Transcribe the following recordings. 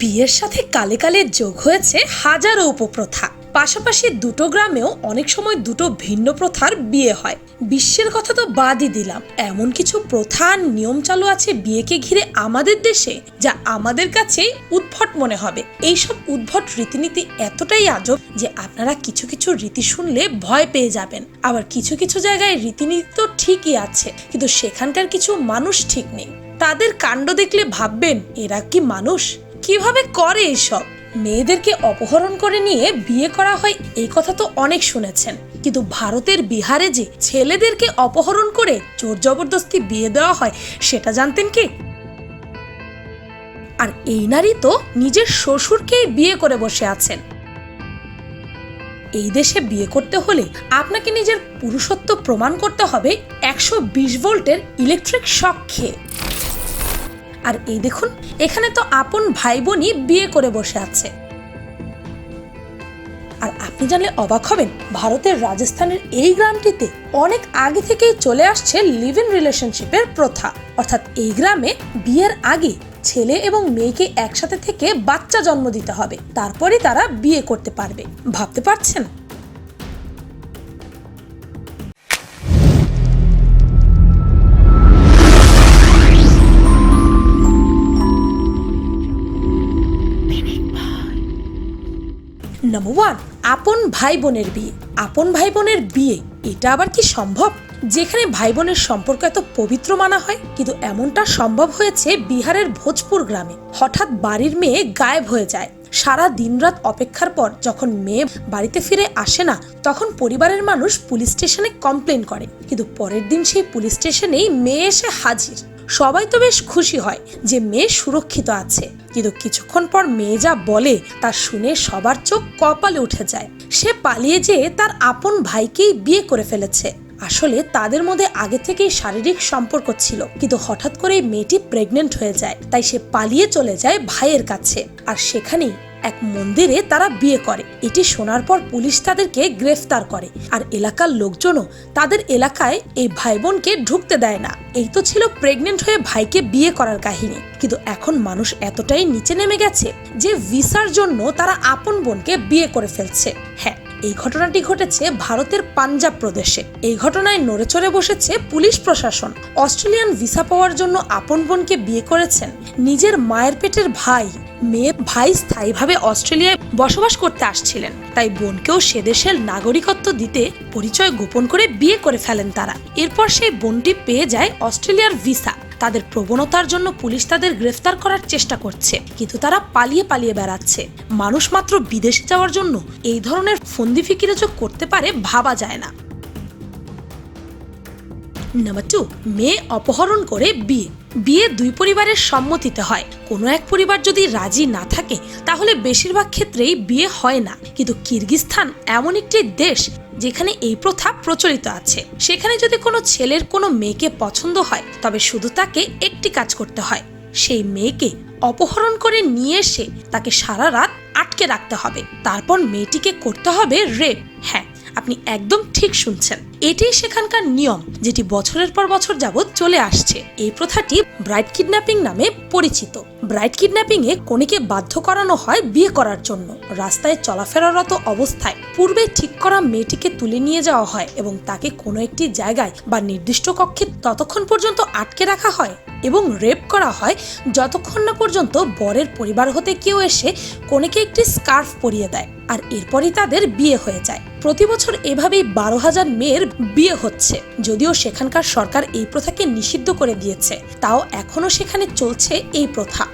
বিয়ের সাথে কালে কালে যোগ হয়েছে হাজারো উপপ্রথা। পাশাপাশি দুটো গ্রামেও অনেক সময় দুটো ভিন্ন প্রথার বিয়ে হয়। বিশ্বের কথা তো বাদই দিলাম। এমন কিছু প্রথা নিয়ম চালু আছে বিয়েকে ঘিরে আমাদের দেশে, যা আমাদের কাছে উদ্ভট মনে হবে। এইসব উদ্ভট রীতিনীতি এতটাই আজব যে আপনারা কিছু কিছু রীতি শুনলে ভয় পেয়ে যাবেন। আবার কিছু কিছু জায়গায় রীতিনীতি তো ঠিকই আছে, কিন্তু সেখানকার কিছু মানুষ ঠিক নেই। তাদের কাণ্ড দেখলে ভাববেন, এরা কি মানুষ? কীভাবে করে এসব? মেয়েদেরকে অপহরণ করে নিয়ে বিয়ে করা হয়, এই কথা তো অনেক শুনেছেন। কিন্তু ভারতের বিহারে যে ছেলেদেরকে অপহরণ করে জোর জবরদস্তি বিয়ে দেওয়া হয়, সেটা জানতেন কি? আর এই নারী তো নিজের শ্বশুরকেই বিয়ে করে বসে আছেন। এই দেশে বিয়ে করতে হলে আপনাকে নিজের পুরুষত্ব প্রমাণ করতে হবে একশো বিশ ভোল্টের ইলেকট্রিক শক খেয়ে। আর এই দেখুন, এখানে তো আপন ভাই বোনই বিয়ে করে বসে আছে। আর আপনি জানলে অবাক হবেন, ভারতের রাজস্থানের এই গ্রামটিতে অনেক আগে থেকেই চলে আসছে লিভ ইন রিলেশনশিপের প্রথা। অর্থাৎ এই গ্রামে বিয়ের আগে ছেলে এবং মেয়েকে একসাথে থেকে বাচ্চা জন্ম দিতে হবে তারপরে তারা বিয়ে করতে পারবে। ভাবতে পারছেন? নাম্বার ওয়ান আপন ভাই বোনের বিয়ে। আপন ভাই বোনের বিয়ে, এটা আবার কি সম্ভব? যেখানে ভাই বোনের সম্পর্ক এত পবিত্র মানা হয়, কিন্তু এমনটা সম্ভব হয়েছে বিহারের ভোজপুর গ্রামে। হঠাৎ বাড়ির মেয়ে গায়েব হয়ে যায়। সারা দিনরাত অপেক্ষার পর যখন মেয়ে বাড়িতে ফিরে আসে না, তখন পরিবারের মানুষ পুলিশ স্টেশনে কমপ্লেন করে। কিন্তু পরের দিন সেই পুলিশ স্টেশনেই মেয়ে এসে হাজির। সবাই তো বেশ খুশি হয় যে মেয়ে সুরক্ষিত আছে। কিন্তু কিছুক্ষণ পর মেয়ে যা বলে তা শুনে সবার চোখ কপালে উঠে যায়। সে পালিয়ে যেয়ে তার আপন ভাইকেই বিয়ে করে ফেলেছে। আসলে তাদের মধ্যে আগে থেকেই শারীরিক সম্পর্ক ছিল, কিন্তু হঠাৎ করে মেয়েটি প্রেগনেন্ট হয়ে যায়। তাই সে পালিয়ে চলে যায় ভাইয়ের কাছে। আর সেখানেই এক মন্দিরে তারা বিয়ে করে। এটি শোনার পর পুলিশ তাদেরকে গ্রেফতার করে। আর এলাকার লোকজনও তাদের এলাকায় এই ভাই বোনকে ঢুকতে দেয় না। এই তো ছিল প্রেগনেন্ট হয়ে ভাইকে বিয়ে করার কাহিনী। কিন্তু এখন মানুষ এতটাই নিচে নেমে গেছে যে ভিসার জন্য তারা আপন বোনকে বিয়ে করে ফেলছে। হ্যাঁ এই ঘটনাটি ঘটেছে ভারতের পাঞ্জাব প্রদেশে। এই ঘটনায় নড়েচড়ে বসেছে পুলিশ প্রশাসন। অস্ট্রেলিয়ান ভিসা পাওয়ার জন্য আপন বোনকে বিয়ে করেছেন নিজের মায়ের পেটের ভাই। মেয়ে, ভাই স্থায়ীভাবে অস্ট্রেলিয়ায় বসবাস করতে আসছিলেন। তাই বোনকেও সে দেশের নাগরিকত্ব দিতে পরিচয় গোপন করে বিয়ে করে ফেলেন তারা। এরপর সেই বোনটি পেয়ে যায় অস্ট্রেলিয়ার ভিসা। তাদের প্রবণতার জন্য পুলিশ তাদের গ্রেফতার করার চেষ্টা করছে, কিন্তু তারা পালিয়ে পালিয়ে বেড়াচ্ছে। মানুষ মাত্র বিদেশে যাওয়ার জন্য এই ধরনের ফন্দি ফিকিরে যোগ করতে পারে ভাবা যায় না। নাম্বার টু মেয়ে অপহরণ করে বিয়ে। বিয়ে দুই পরিবারের সম্মতিতে হয়। কোনো এক পরিবার যদি রাজি না থাকে, তাহলে বেশিরভাগ ক্ষেত্রেই বিয়ে হয় না। কিন্তু কিরগিস্তান এমন একটি দেশ যেখানে এই প্রথা প্রচলিত আছে। সেখানে যদি কোনো ছেলের কোনো মেয়েকে পছন্দ হয়, তবে শুধু তাকে একটি কাজ করতে হয়। সেই মেয়েকে অপহরণ করে নিয়ে এসে তাকে সারা রাত আটকে রাখতে হবে। তারপর মেয়েটিকে করতে হবে রেপ। হ্যাঁ আপনি একদম ঠিক শুনছেন। এটাই সেখানকার নিয়ম, যেটি বছরের পর বছর যাবৎ চলে আসছে। এই প্রথাটি ব্রাইড কিডন্যাপিং নামে পরিচিত। ব্রাইড কিডন্যাপিং এ কনেকে বাধ্য করানো হয় বিয়ে করার জন্য। রাস্তায় চলাফেরারত অবস্থায় পূর্বে ঠিক করা মেয়েটিকে তুলে নিয়ে যাওয়া হয় এবং তাকে কোনো একটি জায়গায় বা নির্দিষ্ট কক্ষে ততক্ষণ পর্যন্ত আটকে রাখা হয় এবং রেপ করা হয় যতক্ষণ না পর্যন্ত বরের পরিবার হতে কেউ এসে কনেকে একটি স্কার্ফ পরিয়ে দেয়। আর এরপরই তাদের বিয়ে হয়ে যায়। প্রতি বছর এভাবেই বারো হাজার মেয়ের বিয়ে হচ্ছে। যদিও সেখানকার সরকার এই প্রথাকে নিষিদ্ধ করে দিয়েছে, তাও এখনও সেখানে চলছে এই প্রথা।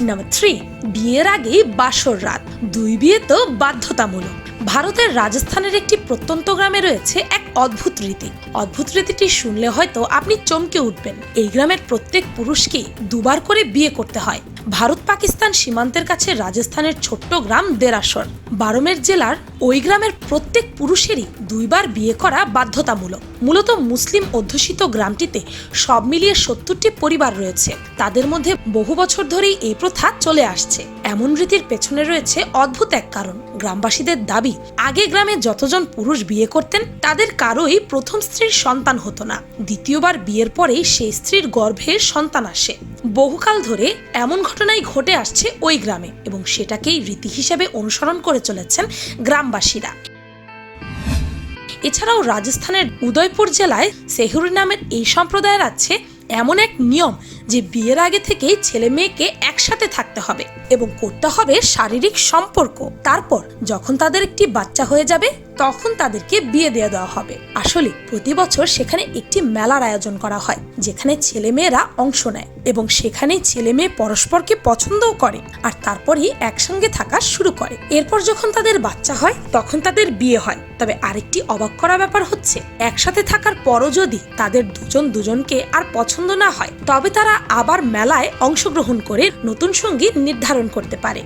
নাম্বার থ্রি বিয়ের আগে বাসর রাত। দুই বিয়ে তো বাধ্যতামূলক। ভারতের রাজস্থানের একটি প্রত্যন্ত গ্রামে রয়েছে এক অদ্ভুত রীতি। অদ্ভুত রীতিটি শুনলে হয়তো আপনি চমকে উঠবেন। এই গ্রামের প্রত্যেক পুরুষকে দুবার করে বিয়ে করতে হয়। ভারত পাকিস্তান সীমান্তের কাছে রাজস্থানের ছোট্ট গ্রাম দেরাসর বারমের জেলার ওই গ্রামের প্রত্যেক পুরুষেরই দুইবার বিয়ে করা বাধ্যতামূলক। মূলত মুসলিম অধ্যুষিত গ্রামটিতে সব মিলিয়ে সত্তরটি পরিবার রয়েছে। তাদের মধ্যে বহু বছর ধরেই এই প্রথা চলে আসছে। এমন রীতির পেছনে রয়েছে অদ্ভুত এক কারণ। গ্রামবাসীদের দাবি, আগে গ্রামে যতজন পুরুষ বিয়ে করতেন, তাদের কারোই প্রথম স্ত্রীর সন্তান হতো না। দ্বিতীয়বার বিয়ের পরেই সেই স্ত্রীর গর্ভে সন্তান আসে। বহুকাল ধরে এমন ঘটনাই ঘটে আসছে ওই গ্রামে এবং সেটাকেই রীতি হিসেবে অনুসরণ করে চলেছেন গ্রামবাসীরা। এছাড়াও রাজস্থানের উদয়পুর জেলায় সেহুরি নামের এই সম্প্রদায়ের আছে এমন এক নিয়ম যে বিয়ের আগে থেকেই ছেলে মেয়েকে একসাথে থাকতে হবে এবং করতে হবে শারীরিক সম্পর্ক। তারপর যখন তাদের একটি বাচ্চা হয়ে যাবে, তখন তাদেরকে বিয়ে দিয়ে দেওয়া হবে। আসলে প্রতি বছর সেখানে একটি মেলার আয়োজন করা হয়, যেখানে ছেলে মেয়েরা অংশ নেয় এবং সেখানেই ছেলে মেয়ে পরস্পরকে পছন্দও করে আর তারপরই একসঙ্গে থাকা শুরু করে। এরপর যখন তাদের বাচ্চা হয়, তখন তাদের বিয়ে হয়। তবে আরেকটি অবাক করা ব্যাপার হচ্ছে, একসাথে থাকার পরও যদি তাদের দুজন দুজনকে আর পছন্দ না হয়, তবে তারা আবার মেলায় অংশগ্রহণ করে নতুন সঙ্গী নির্ধারণ করতে পারে।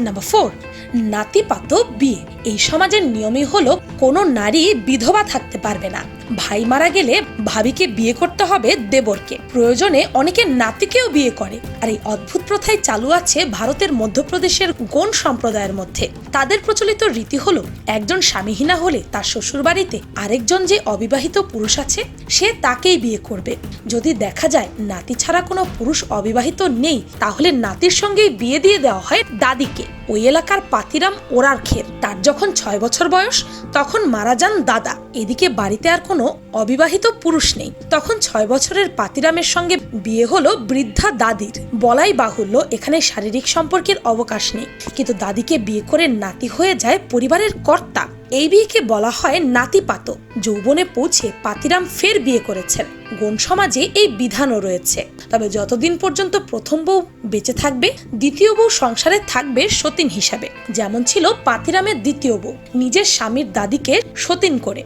নাম্বার ফোর নাতিপাত বিয়ে। এই সমাজের নিয়মই হলো কোনো নারী বিধবা থাকতে পারবে না। ভাই মারা গেলে ভাবিকে বিয়ে করতে হবে দেবরকে। প্রয়োজনে অনেকে নাতিকেও বিয়ে করে। আর এই অদ্ভুত প্রথায় চালু আছে ভারতের মধ্যপ্রদেশের গোন সম্প্রদায়ের মধ্যে। তাদের প্রচলিত রীতি হলো, একজন স্বামীহীনা হলে তার শ্বশুর বাড়িতে আরেকজন যে অবিবাহিত পুরুষ আছে, সে তাকেই বিয়ে করবে। যদি দেখা যায় নাতি ছাড়া কোনো পুরুষ অবিবাহিত নেই, তাহলে নাতির সঙ্গেই বিয়ে দিয়ে দেওয়া হয় দাদিকে। ওই এলাকার পাতিরাম ওরার ক্ষেত। তার যখন ছয় বছর বয়স, তখন মারা যান দাদা। এদিকে বাড়িতে আর কোনো অবিবাহিত পুরুষ নেই। তখন ছয় বছরের পাতিরামের সঙ্গে বিয়ে হলো বৃদ্ধা দাদির। বলাই বাহুল্য, এখানে শারীরিক সম্পর্কের অবকাশ নেই। কিন্তু দাদিকে বিয়ে করে নাতি হয়ে যায় পরিবারের কর্তা। এই বিয়েকে বলা হয় নাতিপাত। যৌবনে পৌঁছে পাতিরাম ফের বিয়ে করেছেন। গণ সমাজে এই বিধানও রয়েছে। তবে যতদিন পর্যন্ত প্রথম বউ বেঁচে থাকবে, দ্বিতীয় বউ সংসারে থাকবে সতীন হিসাবে। যেমন ছিল পাতিরামের দ্বিতীয় বউ, নিজের স্বামীর দাদিকে সতীন করে।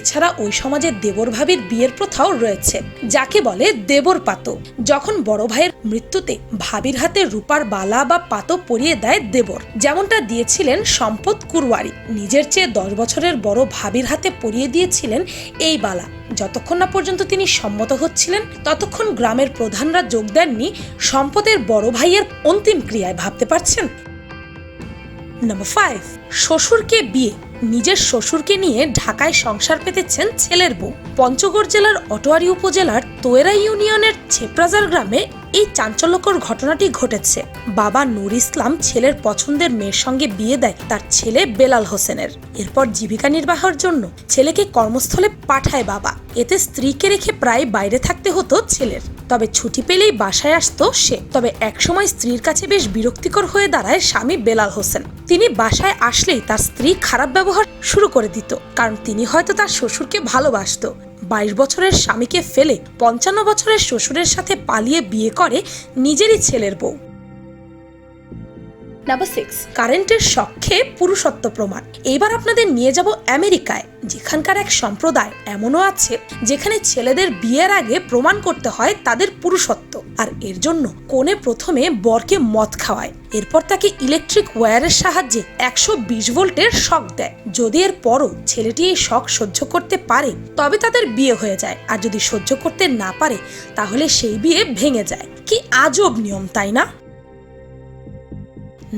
এছাড়া ওই সমাজে দেবর ভাবির বিয়ের প্রথাও রয়েছে, যাকে বলে দেবর পাত। যখন বড় ভাইয়ের মৃত্যুতে ভাবির হাতে রূপার বালা বা পাতো পরিয়ে দেয় দেবর, যেমনটা দিয়েছিলেন সম্পদ কুরওয়ারি। নিজের চেয়ে দশ বছরের বড় ভাবির হাতে পরিয়ে দিয়েছিলেন এই বালা। যতক্ষণ না পর্যন্ত তিনি সম্মত হচ্ছিলেন, ততক্ষণ গ্রামের প্রধানরা যোগ দেননি, সম্পদের বড় ভাইয়ের অন্তিম ক্রিয়ায় ভাবতে পারছেন? নাম্বার ফাইভ শ্বশুরকে বিয়ে নিজের শ্বশুরকে নিয়ে ঢাকায় সংসার পেতেছেন ছেলের বউ। পঞ্চগড় জেলার অটোয়ারি উপজেলার তোয়েরা ইউনিয়নের ছেপ্রাজার গ্রামে এই চাঞ্চল্যকর ঘটনাটি ঘটেছে। বাবা নূর ইসলাম ছেলের পছন্দের মেয়ের সঙ্গে বিয়ে দেয় তার ছেলে বেলাল হোসেনের। এরপর জীবিকা নির্বাহের জন্য ছেলেকে কর্মস্থলে পাঠায় বাবা। এতে স্ত্রীকে রেখে প্রায় বাইরে থাকতে হতো ছেলের। তবে ছুটি পেলেই বাসায় আসতো সে। তবে একসময় স্ত্রীর কাছে বেশ বিরক্তিকর হয়ে দাঁড়ায় স্বামী বেলাল হোসেন। তিনি বাসায় আসলেই তার স্ত্রী খারাপ ব্যবহার শুরু করে দিত, কারণ তিনি হয়তো তার শ্বশুরকে ভালোবাসত। বাইশ বছরের স্বামীকে ফেলে পঞ্চান্ন বছরের শ্বশুরের সাথে পালিয়ে বিয়ে করে নিজেরই ছেলের বউ। নাম্বার সিক্স কারেন্টের সখ্যে পুরুষত্ব প্রমাণ। এবার আপনাদের নিয়ে যাব আমেরিকায়, যেখানকার এক সম্প্রদায় এমনও আছে, যেখানে ছেলেদের বিয়ের আগে প্রমাণ করতে হয় তাদের পুরুষত্ব, আর এর জন্য কোণে প্রথমে বরকে মদ খাওয়ায়। এরপর তাকে ইলেকট্রিক ওয়্যারের সাহায্যে একশো বিশ ভোল্টের শক দেয়। যদি এর পরও ছেলেটি এই শখ সহ্য করতে পারে, তবে তাদের বিয়ে হয়ে যায়, আর যদি সহ্য করতে না পারে, তাহলে সেই বিয়ে ভেঙে যায়। কি আজব নিয়ম, তাই না?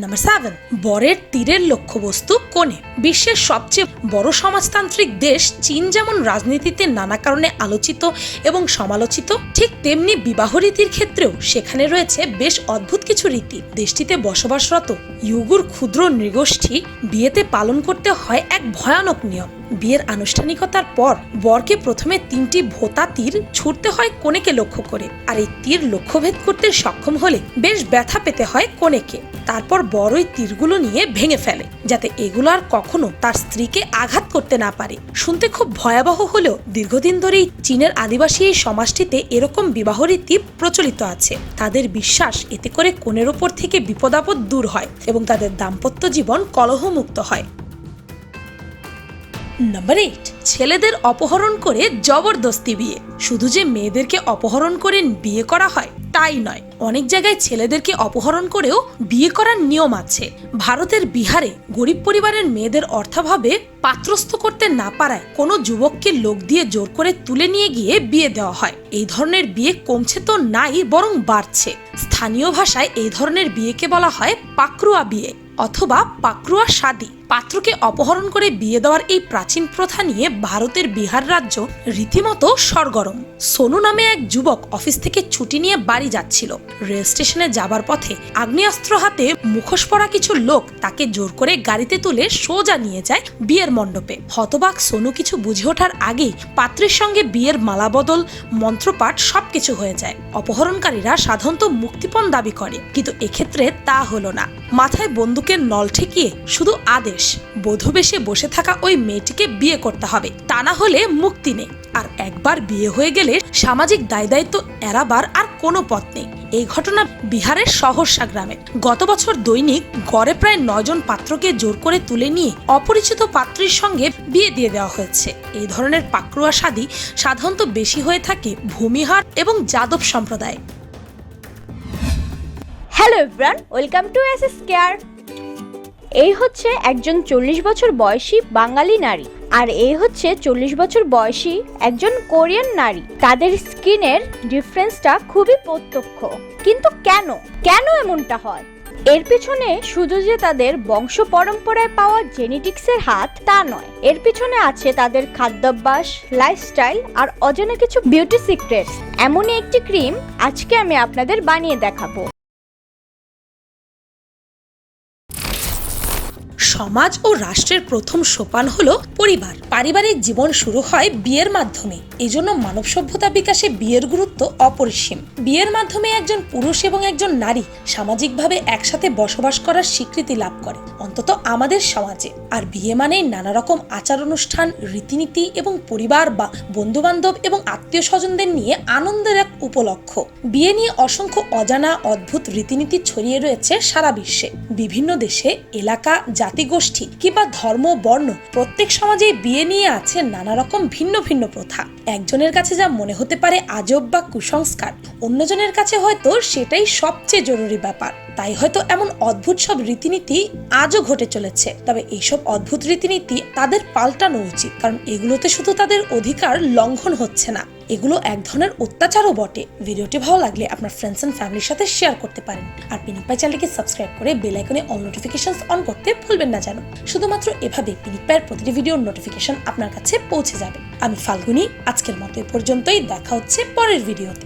নাম্বার সেভেন বরের তীরের লক্ষ্যবস্তু কোণে বিশ্বের সবচেয়ে বড় সমাজতান্ত্রিক দেশ চীন যেমন রাজনীতিতে নানা কারণে আলোচিত এবং সমালোচিত, ঠিক তেমনি বিবাহ রীতির ক্ষেত্রেও সেখানে রয়েছে বেশ অদ্ভুত কিছু রীতি। দেশটিতে বসবাসরত ইউগুর ক্ষুদ্র নৃগোষ্ঠী বিয়েতে পালন করতে হয় এক ভয়ানক নিয়ম। বিয়ের আনুষ্ঠানিকতার পর বরকে প্রথমে তিনটি ভোতা তীর ছুটতে হয় কনেকে লক্ষ্য করে। আর এই তীর লক্ষ্যভেদ করতে সক্ষম হলে বেশ ব্যথা পেতে হয় কনেকে। তারপর বড় ওই তীরগুলো নিয়ে ভেঙে ফেলে, যাতে এগুলো আর কখনো তার স্ত্রীকে আঘাত করতে না পারে। শুনতে খুব ভয়াবহ হলেও দীর্ঘদিন ধরেই চীনের আদিবাসী এই সমাজটিতে এরকম বিবাহ রীতি প্রচলিত আছে। তাদের বিশ্বাস এতে করে কোণের ওপর থেকে বিপদাপদ দূর হয় এবং তাদের দাম্পত্য জীবন কলহমুক্ত হয়। নাম্বার এইট ছেলেদের অপহরণ করে জবরদস্তি বিয়ে। শুধু যে মেয়েদেরকে অপহরণ করে বিয়ে করা হয়, তাই নয়। অনেক জায়গায় ছেলেদেরকে অপহরণ করেও বিয়ে করার নিয়ম আছে। ভারতের বিহারে গরিব পরিবারের মেয়েদের অর্থাভাবে পাত্রস্থ করতে না পারায় কোনো যুবককে লোক দিয়ে জোর করে তুলে নিয়ে গিয়ে বিয়ে দেওয়া হয়। এই ধরনের বিয়ে কমছে তো নাই, বরং বাড়ছে। স্থানীয় ভাষায় এই ধরনের বিয়েকে বলা হয় পাকরুয়া বিয়ে, অথবা পাকরুয়া শাদি। পাত্রকে অপহরণ করে বিয়ে দেওয়ার এই প্রাচীন প্রথা নিয়ে ভারতের বিহার রাজ্য রীতিমতো সরগরম। সোনু নামে এক যুবক অফিস থেকে ছুটি নিয়ে বাড়ি যাচ্ছিল। রেল স্টেশনে যাবার পথে আগ্নেয়াস্ত্র হাতে মুখোশ পরা কিছু লোক তাকে জোর করে গাড়িতে তুলে সোজা নিয়ে যায় বিয়ের মণ্ডপে। হতবাক সোনু কিছু বুঝে ওঠার আগেই পাত্রের সঙ্গে বিয়ের মালাবদল, মন্ত্রপাঠ সবকিছু হয়ে যায়। অপহরণকারীরা সাধারণত মুক্তিপণ দাবি করে, কিন্তু এক্ষেত্রে তা হলো না। মাথায় বন্দুকের নল ঠেকিয়ে শুধু আদেশ, বধূবেশে বসে থাকা ওই মেয়েটিকে বিয়ে করতে হবে। তা না হলে মুক্তি নেই। আর একবার বিয়ে হয়ে গেলে সামাজিক দায় দায়িত্ব এড়াবার আর কোনো পথ নেই। এই ঘটনা বিহারের সহরসা গ্রামে। গত বছর দৈনিক গড়ে প্রায় নয়জন পাত্রকে জোর করে তুলে নিয়ে অপরিচিত পাত্রীর সঙ্গে বিয়ে দিয়ে দেওয়া হয়েছে। এই ধরনের পাকড়ুয়া শাদী সাধারণত বেশি হয়ে থাকে ভূমিহার এবং যাদব সম্প্রদায়। Hello everyone welcome to S S care এই হচ্ছে একজন চল্লিশ বছর বয়সী বাঙালি নারী। আর এই হচ্ছে চল্লিশ বছর বয়সী একজন কোরিয়ান নারী। তাদের স্কিনের ডিফারেন্সটা খুবই প্রত্যক্ষ। কিন্তু কেন? কেন এমনটা হয়? এর পিছনে শুধু যে তাদের বংশ পরম্পরায় পাওয়া জেনেটিক্সের হাত, তা নয়। এর পিছনে আছে তাদের খাদ্যাভ্যাস লাইফস্টাইল আর অজানা কিছু বিউটি সিক্রেটস এমনই একটি ক্রিম আজকে আমি আপনাদের বানিয়ে দেখাবো। সমাজ ও রাষ্ট্রের প্রথম সোপান হল পরিবার। পারিবারিক জীবন শুরু হয় বিয়ের মাধ্যমে। এজন্য মানব সভ্যতা বিকাশে বিয়ের গুরুত্ব অপরিসীম। বিয়ের মাধ্যমে একজন পুরুষ এবং একজন নারী সামাজিকভাবে একসাথে বসবাস করার স্বীকৃতি লাভ করে। অন্তত আমাদের সমাজে। আর বিয়ে মানে নানা রকম আচার অনুষ্ঠান রীতিনীতি এবং পরিবার বা বন্ধু বান্ধব এবং আত্মীয় স্বজনদের নিয়ে আনন্দের এক উপলক্ষ। বিয়ে নিয়ে অসংখ্য অজানা, অদ্ভুত রীতিনীতি ছড়িয়ে রয়েছে সারা বিশ্বে। বিভিন্ন দেশে, এলাকা জাতিগোষ্ঠী কিংবা ধর্ম, বর্ণ প্রত্যেক সমাজে বিয়ে নিয়ে আছে নানা রকম ভিন্ন ভিন্ন প্রথা। একজনের কাছে যা মনে হতে পারে আজব বা কুসংস্কার, অন্যজনের কাছে হয়তো সেটাই সবচেয়ে জরুরি ব্যাপার। তাই হয়তো এমন অদ্ভুত সব রীতিনীতি আজও ঘটে চলেছে। তবে এইসব অদ্ভুত রীতিনীতি তাদের পাল্টানো উচিত, কারণ এগুলোতে শুধু তাদের অধিকার লঙ্ঘন হচ্ছে না। এগুলো এক ধরনের অত্যাচারও বটে। ভিডিওটি ভালো লাগলে আপনার ফ্রেন্ডস অ্যান্ড ফ্যামিলির সাথে শেয়ার করতে পারেন। আর পিনিকপাই চ্যানেলকে সাবস্ক্রাইব করে বেল আইকনে অল নোটিফিকেশন অন করতে ভুলবেন না যেন শুধুমাত্র এভাবে পিনিক পায়ের প্রতিটি ভিডিওর নোটিফিকেশন আপনার কাছে পৌঁছে যাবে। আমি ফাল্গুনি, আজকের মতো এ পর্যন্তই। দেখা হচ্ছে পরের ভিডিওতে